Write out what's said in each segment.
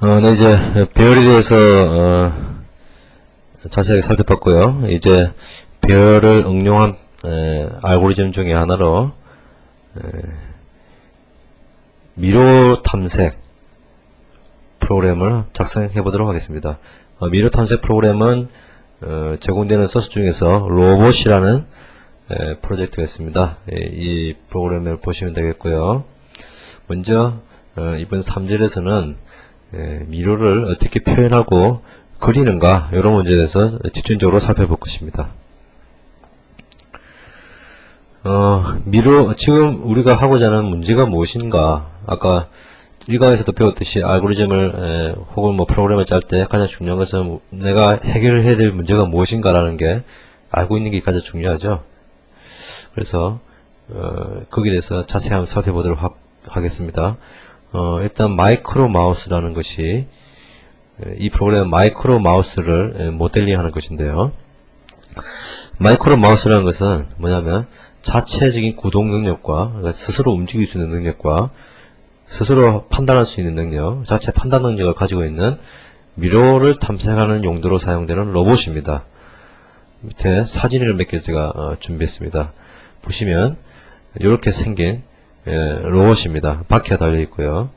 어, 네, 이제 배열에 대해서 어, 자세하게 살펴봤고요. 이제 배열을 응용한 에, 알고리즘 중에 하나로 에, 미로 탐색 프로그램을 작성해 보도록 하겠습니다. 어, 미로 탐색 프로그램은 어, 제공되는 소스 중에서 로봇이라는 에, 프로젝트가 있습니다. 예, 이 프로그램을 보시면 되겠고요. 먼저 어, 이번 3절에서는 예, 미로를 어떻게 표현하고 그리는가 이런 문제에 대해서 집중적으로 살펴볼 것입니다. 어, 미로 지금 우리가 하고자 하는 문제가 무엇인가 아까 일과에서도 배웠듯이 알고리즘을 에, 혹은 뭐 프로그램을 짤 때 가장 중요한 것은 내가 해결해야 될 문제가 무엇인가라는 게 알고 있는 게 가장 중요하죠. 그래서 어, 거기에 대해서 자세히 한번 살펴보도록 하, 하겠습니다. 어, 일단 마이크로 마우스라는 것이 에, 이 프로그램은 마이크로 마우스를 에, 모델링하는 것인데요. 마이크로 마우스라는 것은 뭐냐면 자체적인 구동 능력과 그러니까 스스로 움직일 수 있는 능력과 스스로 판단할 수 있는 능력, 자체 판단 능력을 가지고 있는 미로를 탐색하는 용도로 사용되는 로봇입니다. 밑에 사진을 몇 개 제가 어, 준비했습니다. 보시면 이렇게 생긴 예, 로봇입니다. 바퀴가 달려 있고요.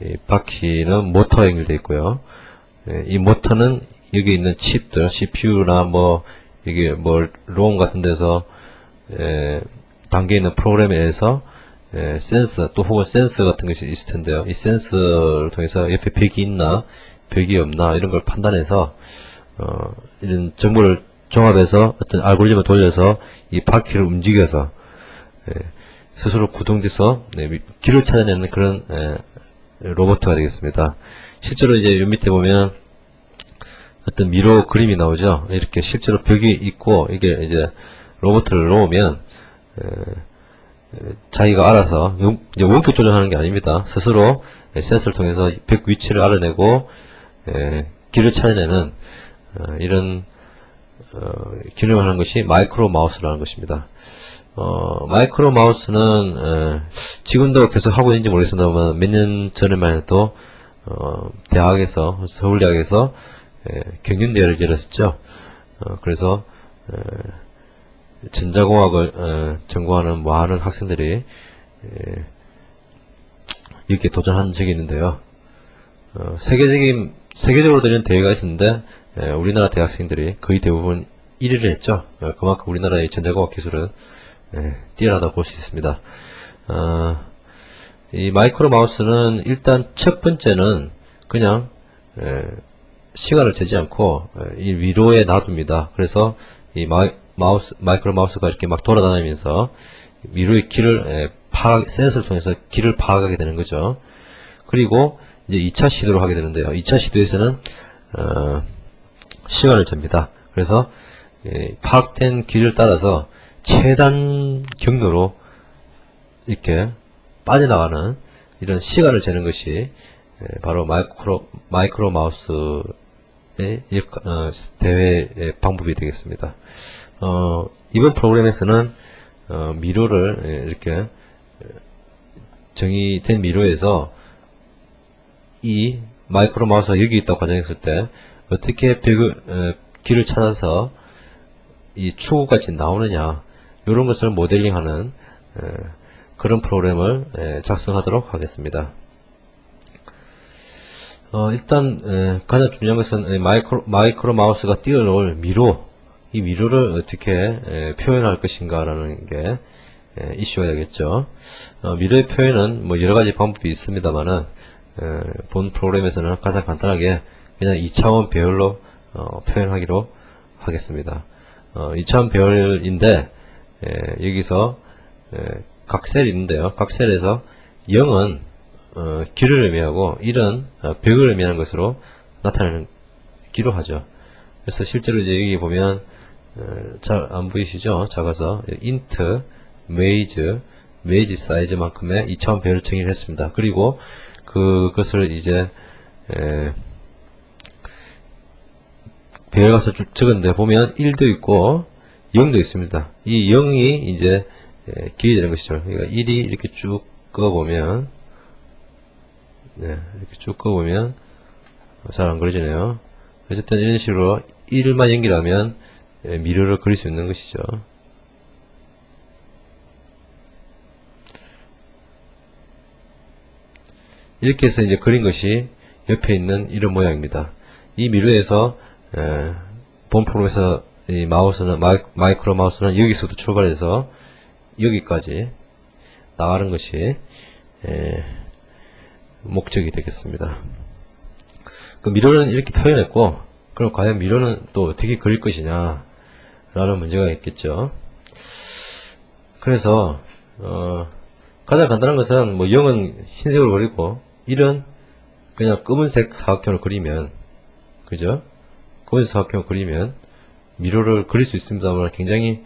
이 바퀴는 모터에 연결되어 있고요. 예, 이 모터는 여기 있는 칩들, CPU나 뭐 이게 뭐 롬 같은 데서 에, 담겨 있는 프로그램에 의해서 에, 센서 또 혹은 센서 같은 것이 있을 텐데요. 이 센서를 통해서 옆에 벽이 있나 벽이 없나 이런 걸 판단해서 어, 이런 정보를 종합해서 어떤 알고리즘을 돌려서 이 바퀴를 움직여서 에, 스스로 구동돼서 네, 미- 길을 찾아내는 그런 에, 로봇가 되겠습니다. 실제로 이제 요 밑에 보면 어떤 미로 그림이 나오죠. 이렇게 실제로 벽이 있고 이게 이제 로봇을 놓으면 에, 에, 자기가 알아서 원격 조정하는 게 아닙니다. 스스로 에, 센서를 통해서 벽 위치를 알아내고 에, 길을 찾아내는 어, 이런 어, 기능을 하는 것이 마이크로 마우스라는 것입니다. 어, 마이크로 마우스는 에, 지금도 계속 하고 있는지 모르겠습니다만 몇 년 전에만 해도 어, 대학에서 서울대학에서 에, 경륜대회를 열었었죠. 어, 그래서 에, 전자공학을 어, 전공하는 많은 학생들이 에, 이렇게 도전한 적이 있는데요. 어, 세계적인 세계적으로 되는 대회가 있었는데 에, 우리나라 대학생들이 거의 대부분 1위를 했죠. 어, 그만큼 우리나라의 전자공학 기술은 에, 뛰어나다고 볼 수 있습니다. 어, 이 마이크로 마우스는 일단 첫 번째는 그냥 에, 시간을 재지 않고 에, 이 위로에 놔둡니다. 그래서 이 마이, 마우스 마이크로 마우스가 이렇게 막 돌아다니면서 위로의 길을 에, 파악 센서를 통해서 길을 파악하게 되는 거죠. 그리고 이제 2차 시도를 하게 되는데요. 2차 시도에서는 어, 시간을 잽니다. 그래서 예, 파악된 길을 따라서 최단 경로로 이렇게 빠져나가는 이런 시간을 재는 것이 예, 바로 마이크로 마이크로 마우스의 일- 어, 대회의 방법이 되겠습니다. 어, 이번 프로그램에서는 어, 미로를 예, 이렇게 정의된 미로에서 이 마이크로 마우스가 여기 있다고 가정했을 때 어떻게 벽을 에, 길을 찾아서 이 추구까지 나오느냐 이런 것을 모델링하는 에, 그런 프로그램을 에, 작성하도록 하겠습니다. 어, 일단 에, 가장 중요한 것은 에, 마이크로, 마이크로 마우스가 띄워놓을 미로 이 미로를 어떻게 에, 표현할 것인가 라는 게 에, 이슈가 되겠죠. 어, 미로의 표현은 뭐 여러 가지 방법이 있습니다만은 에, 본 프로그램에서는 가장 간단하게 그냥 2차원 배열로 어, 표현하기로 하겠습니다. 어, 2차원 배열인데 에, 여기서 에, 각 셀이 있는데요. 각 셀에서 0은 어, 길을 의미하고 1은 어, 벽을 의미하는 것으로 나타내는 기로 하죠. 그래서 실제로 이제 여기 보면 잘안 보이시죠? 작아서 int 메이즈 메이지 사이즈만큼의 2차원 배열을 정의를 했습니다. 그리고 그것을 이제 에, 배열 가서 쭉 적었는데 보면 1도 있고 0도 있습니다. 이 0이 이제 에, 길이 되는 것이죠. 그러니까 1이 이렇게 쭉 꺼보면 네, 이렇게 쭉 꺼보면 잘 안 그려지네요. 어쨌든 이런 식으로 1만 연결하면 예, 미러를 그릴 수 있는 것이죠. 이렇게 해서 이제 그린 것이 옆에 있는 이런 모양입니다. 이 미러에서 에, 본 프로에서 이 마우스는 마이, 마이 크로 마우스는 여기서부터 출발해서 여기까지 나가는 것이 에, 목적이 되겠습니다. 그 미러는 이렇게 표현했고 그럼 과연 미러는 또 어떻게 그릴 것이냐 라는 문제가 있겠죠. 그래서 어, 가장 간단한 것은 뭐 0은 흰색으로 그리고 1은 그냥 검은색 사각형을 그리면 그죠? 검은색 사각형을 그리면 미로를 그릴 수 있습니다만 굉장히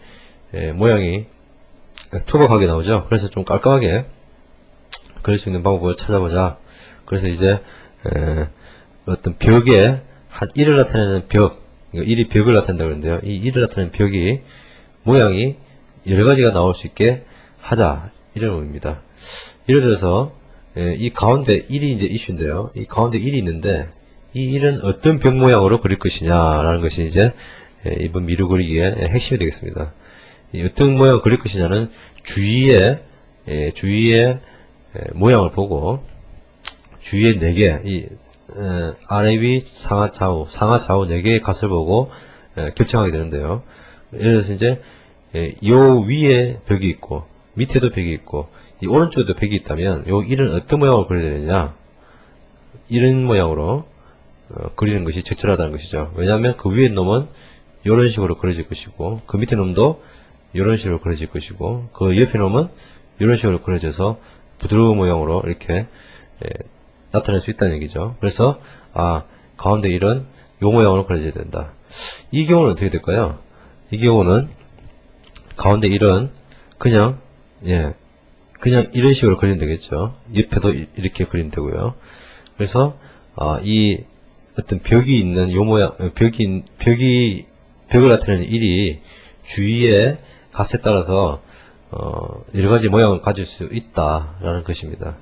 예, 모양이 투박하게 나오죠. 그래서 좀 깔끔하게 그릴 수 있는 방법을 찾아보자. 그래서 이제 에, 어떤 벽에 한 1을 나타내는 벽, 이거 1이 벽을 나타낸다 그러는데요. 이 1을 나타내는 벽이 모양이 여러 가지가 나올 수 있게 하자 이런 의미입니다. 예를 들어서 에, 이 가운데 1이 이제 이슈인데요. 이 가운데 1이 있는데 이 1은 어떤 벽 모양으로 그릴 것이냐라는 것이 이제 에, 이번 미루 그리기의 핵심이 되겠습니다. 이 어떤 모양을 그릴 것이냐는 주위에 에, 주위의 에, 모양을 보고 주위에 4개, 이, 에, 아래 위 상하 좌우, 상하 좌우 4개의 값을 보고 에, 결정하게 되는데요. 예를 들어서 이제 에, 요 위에 벽이 있고 밑에도 벽이 있고 이 오른쪽에도 벽이 있다면 요 1은 어떤 모양으로 그려야 되느냐 이런 모양으로 어, 그리는 것이 적절하다는 것이죠. 왜냐하면 그 위에 놈은 이런 식으로 그려질 것이고 그 밑에 놈도 이런 식으로 그려질 것이고 그 옆에 놈은 이런 식으로 그려져서 부드러운 모양으로 이렇게 예, 나타낼 수 있다는 얘기죠. 그래서 아 가운데 이런 요 모양으로 그려져야 된다. 이 경우는 어떻게 될까요? 이 경우는 가운데 이런 그냥 예 그냥 이런 식으로 그리면 되겠죠. 옆에도 이- 이렇게 그리면 되고요. 그래서 아, 이 어떤 벽이 있는 요 모양 어, 벽이 벽이 벽을 나타내는 일이 주위의 값에 따라서 어, 여러 가지 모양을 가질 수 있다라는 것입니다.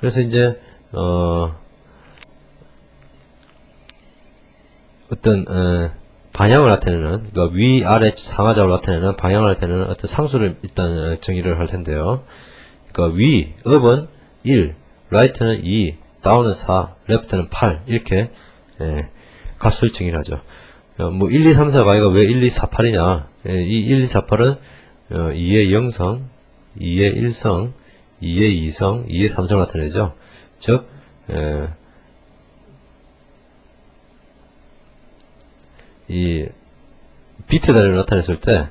그래서 이제 어, 어떤 어, 방향을 나타내는 그러니까 위 아래 상하좌우를 나타내는 방향을 나타내는 어떤 상수를 일단 어, 정의를 할 텐데요. 그러니까 위 up은 1, right는 2, down은 4, left는 8 이렇게 예, 값을 정의를 하죠. 어, 뭐 1, 2, 3, 4가 아니가 왜 1, 2, 4, 8이냐? 예, 이 1, 2, 4, 8은 어, 2의 0성, 2의 1성, 2의 2성, 2의 3성을 나타내죠. 즉 예, 이 비트 단위를 나타냈을 때,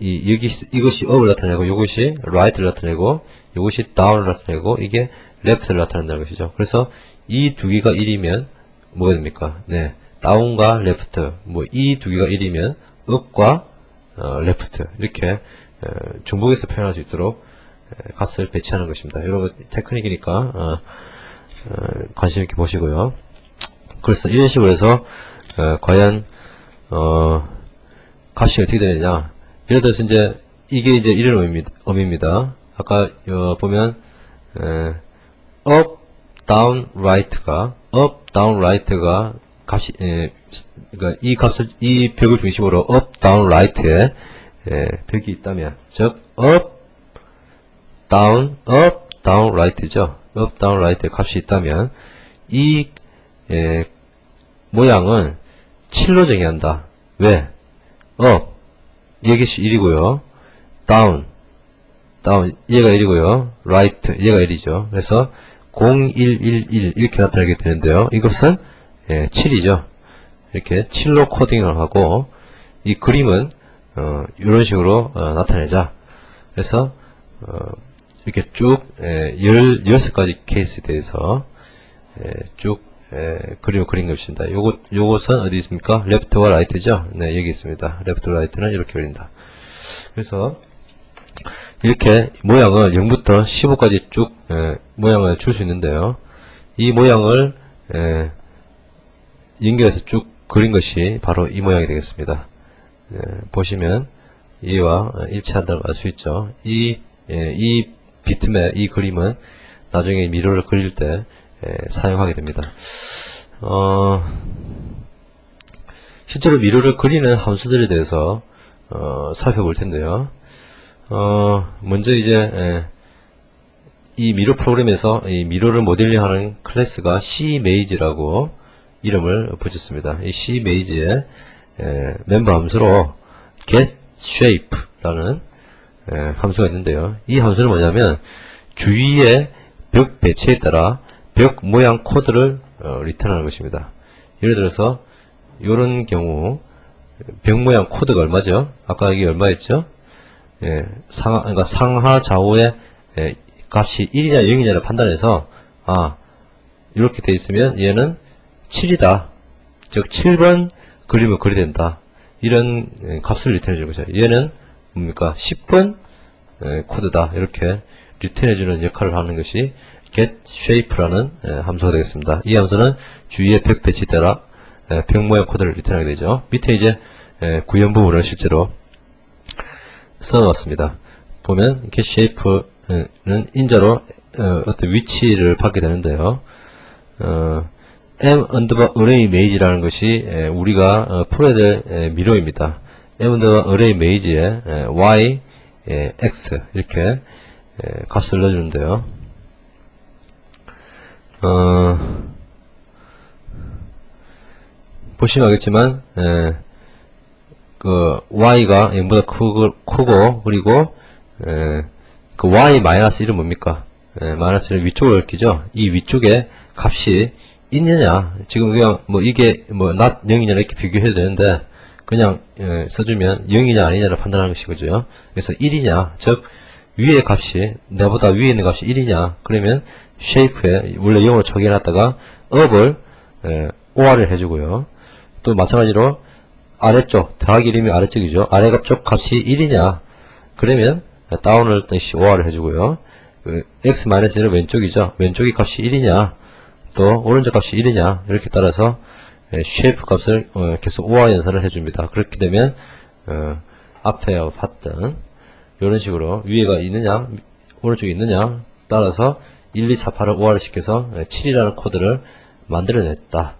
이, 여기, 이것이 up을 나타내고, 이것이 right를 나타내고, 이것이 down을 나타내고, 이게 left를 나타낸다는 것이죠. 그래서 이 두 개가 1이면, 뭐가 됩니까? 네. Down과 left, 뭐, 이 두 개가 1이면, up과, 어, left. 이렇게, 어, 중복해서 표현할 수 있도록, 에, 값을 배치하는 것입니다. 여러분, 테크닉이니까, 어, 어, 관심 있게 보시고요. 그래서 이런 식으로 해서, 어, 과연, 어, 값이 어떻게 되느냐. 예를 들어서 이제, 이게 이제 이런 의미입니다. 의미입니다. 아까, 어, 보면, 에, up, down, right가, up, down, right가 값이, 에, 그러니까 이 값을, 이 벽을 중심으로 up, down, right에, 에, 벽이 있다면, 즉, up, down, up, down, right죠. up, down, right의 값이 있다면, 이, 에, 모양은 7로 정의한다. 왜? up, 이것이 1이고요. down, down, 얘가 1이고요. right, 얘가 1이죠. 그래서 0, 1, 1, 1 이렇게 나타나게 되는데요. 이것은 예, 7이죠. 이렇게 7로 코딩을 하고 이 그림은 어, 이런 식으로 어, 나타내자. 그래서 어, 이렇게 쭉 예, 10, 16가지 케이스에 대해서 예, 쭉 예, 그림을 그린 것입니다. 요것, 요것은 어디 있습니까? 레프트와 라이트죠? 네, 여기 있습니다. 레프트, 라이트는 이렇게 그린다. 그래서, 이렇게 모양을 0부터 15까지 쭉, 예, 모양을 줄 수 있는데요. 이 모양을, 예, 연결해서 쭉 그린 것이 바로 이 모양이 되겠습니다. 예, 보시면, 이와 일치한다고 알 수 있죠. 이, 예, 이 비트맵, 이 그림은 나중에 미러를 그릴 때, 예, 사용하게 됩니다. 어, 실제로 미로를 그리는 함수들에 대해서 어, 살펴볼 텐데요. 어, 먼저 이제 에, 이 미로 프로그램에서 이 미로를 모델링하는 클래스가 CMaze라고 이름을 붙였습니다. 이 CMaze의 에, 멤버 함수로 getShape라는 에, 함수가 있는데요. 이 함수는 뭐냐면 주위의 벽 배치에 따라 벽 모양 코드를 어, 리턴하는 것입니다. 예를 들어서 이런 경우 벽 모양 코드가 얼마죠? 아까 이게 얼마였죠? 예, 상, 그러니까 상하 좌우의 예, 값이 1이냐 0이냐를 판단해서 아 이렇게 돼 있으면 얘는 7이다. 즉 7번 그림을 그려야 된다. 이런 예, 값을 리턴해 주는 거죠. 얘는 뭡니까? 10번 예, 코드다. 이렇게 리턴해 주는 역할을 하는 것이 getShape라는 예, 함수가 되겠습니다. 이 함수는 주위의 벽 배치 따라 예, 벽 모양 코드를 리턴하게 되죠. 밑에 이제 예, 구현 부분을 실제로 써놨습니다. 보면 getShape는 인자로 어, 어떤 위치를 받게 되는데요. 어, m underbar array maze라는 것이 에, 우리가 어, 풀어야 될 에, 미로입니다. m underbar array maze에 에, y, 에, x 이렇게 에, 값을 넣어주는데요. 어, 보시면 알겠지만 에, 그 y가 0보다 크고, 크고 그리고 에, 그 y 마이너스 1은 뭡니까? 에, 마이너스 1은 위쪽을 얽히죠. 이 위쪽에 값이 있느냐? 지금 그냥 뭐 이게 뭐 not 0이냐 이렇게 비교해도 되는데 그냥 에, 써주면 0이냐 아니냐를 판단하는 것이거든요. 그래서 1이냐, 즉 위의 값이 내보다 위에 있는 값이 1이냐? 그러면 shape에 원래 0을 처리해놨다가 up을 에, OR을 해주고요. 또 마찬가지로 아래쪽, 더하기 이름이 아래쪽이죠. 아래쪽 값이 1이냐. 그러면 다운을 다시 5화를 해주고요. 그 x-1은 왼쪽이죠. 왼쪽이 값이 1이냐. 또 오른쪽 값이 1이냐. 이렇게 따라서 shape 값을 어, 계속 5화 연산을 해줍니다. 그렇게 되면 어, 앞에 봤던 이런 식으로 위에가 있느냐, 오른쪽이 있느냐 따라서 1, 2, 4, 8을 5화를 시켜서 7이라는 코드를 만들어냈다.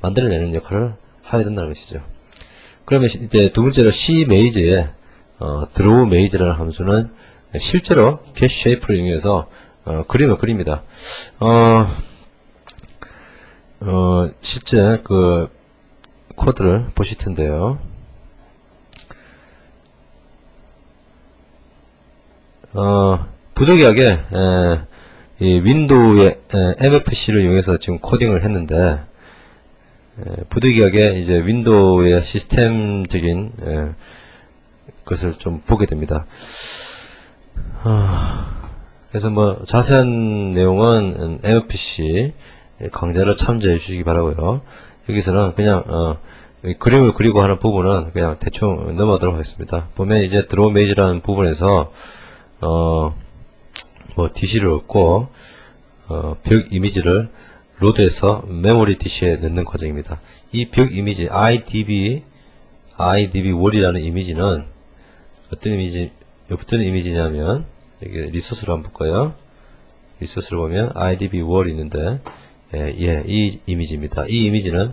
만들어내는 역할을 하게 된다는 것이죠. 그러면 시- 이제 두 번째로 C 메이즈의 어, 드로우 메이즈라는 함수는 실제로 get shape를 이용해서 어, 그림을 그립니다. 어, 어, 실제 그 코드를 보실 텐데요. 어, 부득이하게 에, 이 윈도우의 에, MFC를 이용해서 지금 코딩을 했는데 에, 부득이하게 이제 윈도우의 시스템적인 에, 것을 좀 보게 됩니다. 아, 그래서 뭐 자세한 내용은 음, MFC 강좌를 참조해 주시기 바라고요. 여기서는 그냥 어, 이 그림을 그리고 하는 부분은 그냥 대충 넘어가도록 하겠습니다. 보면 이제 드로우 메이지라는 부분에서 어, 뭐 DC를 얻고 어, 벽 이미지를 로드해서 메모리 DC에 넣는 과정입니다. 이 벽 이미지 IDB IDB 월이라는 이미지는 어떤 이미지 어떤 이미지냐면 여기 리소스를 한번 볼까요? 리소스를 보면 IDB 월이 있는데 예, 예, 이 이미지입니다. 이 이미지는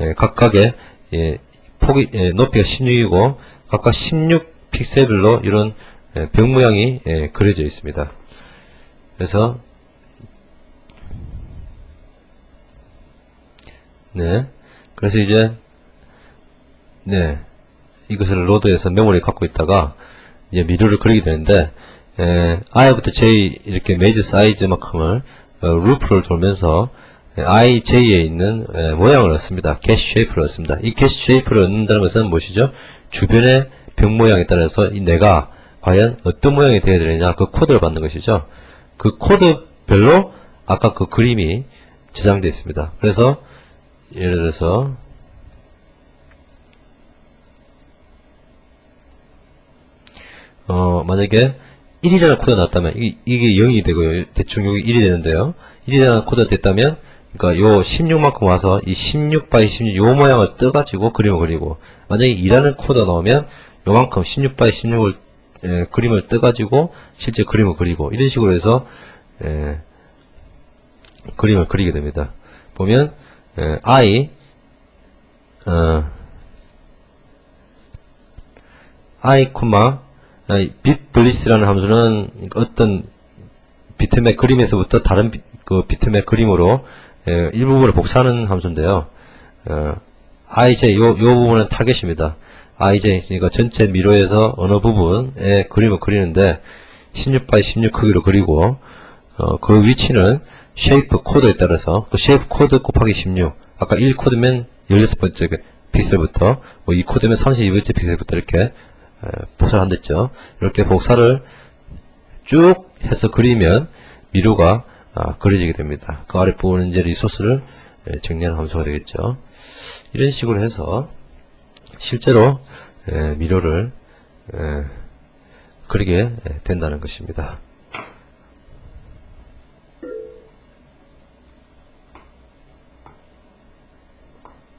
예, 각각의 예, 폭이 예, 높이가 16이고 각각 16 픽셀별로 이런 예, 벽 모양이 예, 그려져 있습니다. 그래서 네, 그래서 이제 네 이것을 로드해서 메모리에 갖고 있다가 이제 미루를 그리게 되는데 에, I부터 J 이렇게 메이저 사이즈만큼을 어, 루프를 돌면서 에, I, J에 있는 에, 모양을 얻습니다. 캐시 쉐이프를 얻습니다. 이 캐시 쉐이프를 얻는다는 것은 무엇이죠? 주변의 벽 모양에 따라서 이 내가 과연 어떤 모양이 되어야 되느냐 그 코드를 받는 것이죠. 그 코드별로 아까 그 그림이 저장되어 있습니다. 그래서 예를 들어서 어, 만약에 1이라는 코드가 나왔다면, 이, 이게 0이 되고요. 대충 여기 1이 되는데요. 1이라는 코드가 됐다면, 그러니까 요 16만큼 와서 이 16 바이 16, 요 모양을 떠가지고 그림을 그리고, 만약에 2라는 코드가 나오면, 요만큼 16 바이 16을, 에, 그림을 떠가지고, 실제 그림을 그리고, 이런 식으로 해서, 에, 그림을 그리게 됩니다. 보면, 에, i 어, i, bitbliss라는 함수는 어떤 비트맵 그림에서부터 다른 비, 그 비트맵 그림으로 에, 일부분을 복사하는 함수인데요. 어, ij 요, 요 부분은 타겟입니다. ij 그러니까 전체 미로에서 어느 부분에 그림을 그리는데 16 x 16 크기로 그리고 어, 그 위치는 쉐이프 코드에 따라서 그 쉐이프 코드 곱하기 16 아까 1 코드면 16번째 그 픽셀부터 뭐 2 코드면 32번째 픽셀부터 이렇게 에, 복사를 한댔죠. 이렇게 복사를 쭉 해서 그리면 미로가 아, 그려지게 됩니다. 그 아랫부분은 이제 리소스를 에, 정리하는 함수가 되겠죠. 이런 식으로 해서 실제로 에, 미로를 에, 그리게 에, 된다는 것입니다.